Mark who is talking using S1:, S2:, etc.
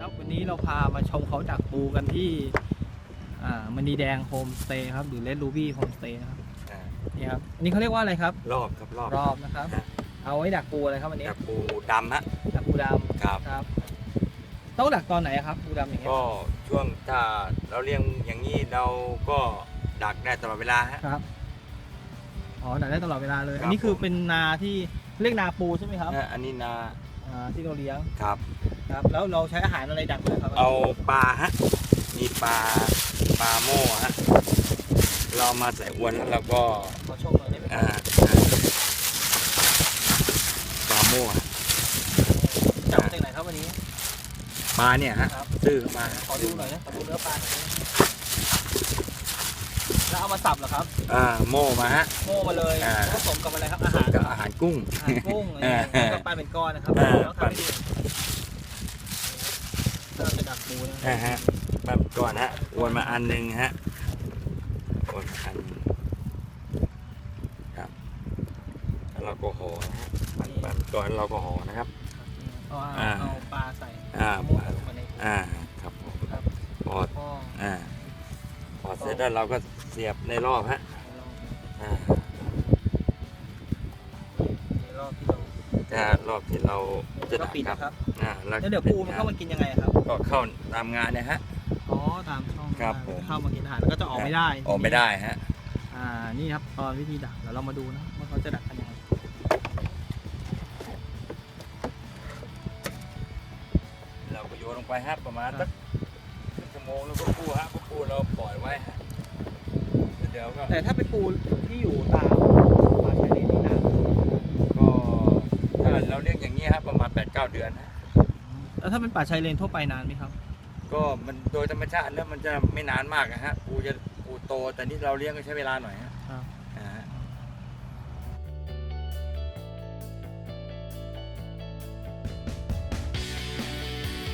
S1: ครับวันนี้เราพามาชมเขาจากปูกันที่อ่ามณีแดงโฮมสเตย์ครับหรือเลดรูบี้โฮมสเตย์นะครับ
S2: อ่า
S1: นี่ครับอันนี้เขาเรียกว่าอะไรครับ
S2: รอบครับรอบ
S1: รอบนะครับ
S2: ครับ
S1: เอาไว้ดักปูอะไรครับวันนี้
S2: จากปูดำฮะ
S1: ดักปูด
S2: ครับำ
S1: ครับ ต้องดักตอนไหนครับปูดำอย่างเงี้ย
S2: ก็ช่วงถ้าเราเลี้ยงอย่างนี้เราก็ดักได้ตลอดเวลาฮะ
S1: ครับอ๋อดักได้ตลอดเวลาเลย
S2: ครับ
S1: อันนี้คือ
S2: ผม
S1: เป็นนาที่เรียกนาปูใช่ไหมครับ
S2: อะอันนี้นา
S1: อ่าที่เราเลี้ยง
S2: ครับ
S1: ครับ แล้วเราใช้อาหารอะไรดักเลยครับ
S2: เอาปลาฮะ มีปลาปลาโม่ฮะ เรามาใส่อวนแล้วเราก็
S1: ขอชมหน่อยได้ไหม
S2: อ่าอ่าปลาโม่ฮะ
S1: จับมาจากไหนครับวันนี้
S2: ปลาเนี่ยฮะ
S1: ครับ
S2: ซื้อเข้ามาฮะ
S1: ขอดูหน่อยนะขอดูเนื้อปลาหน่อยนะแล้วเอามาสับเหรอครับ
S2: อ่าโม่มาฮะ
S1: โม่มาเลย
S2: อ่า
S1: ผสมกับอะไรครับอา
S2: ผส
S1: หามร
S2: กับอาหารกุ้ง
S1: อาหารกุ้งอะไรเงี้ย
S2: อ่า
S1: แล้วก็ปลาเป็นก้อนนะครับ
S2: อ่า
S1: แล้วทำให้ดูถ้าเราจะดัก ปูนะ
S2: อ่าฮะแบบก่อนฮะอวนมาอันหนึ่งฮะอวนมาอันหนึ่งครับแล้วเราก็ห่อนะฮะมันแบบก่อนเราก็ห่อนะครับ
S1: เอา
S2: อ่า
S1: เอาปลาใส่
S2: อ่า
S1: โม่ลงไปใน
S2: อ่าครับผม
S1: ครับ
S2: พอ
S1: พ่อ
S2: อ่าพอเสร็จแล้วเราก็เสียบในรอบฮะอ่า
S1: ใน
S2: ถ้ารอบที่เราจะ
S1: ก็
S2: ดัก
S1: ปิด
S2: ครับ
S1: นะครับ
S2: อ่า
S1: แล้วเดี๋ยวปูมันเข้ามากินยังไงครับ
S2: ก็เข้าตามงานเนี่ยฮะ
S1: อ๋อตามช่อง
S2: ครับผม
S1: เข้ามากินอาหารแล้วก็จะออกไม่ได้
S2: ออกไม่ได้ฮะ
S1: อ่านี่ครับตอนวิธีดักเดี๋ยวเรามาดูนะว่าเขาจะดักกันยังไง
S2: เราก็โยนลงไปฮะประมาณสักครึ่งชั่วโมงแล้วก็ปูฮะก็ปูเราปล่อยไว้ฮะเดี๋ยวก็
S1: แต่ถ้าเป็นปูที่อยู่ตามป่าชายเลนนี่นาน
S2: ก็ถ้าเราเลี้ยงอย่างนี้ฮะประมาณ8ปด เเดือนฮะ
S1: แล้วถ้าเป็นป่าชายเลนทั่วไปนานไหมครับ
S2: ก็มันโดยธรรมชาติแล้วมันจะไม่นานมากอะฮะปูจะปูโตแต่นี่เราเลี้ยงก็ใช้เวลาหน่อยฮะ
S1: ครับ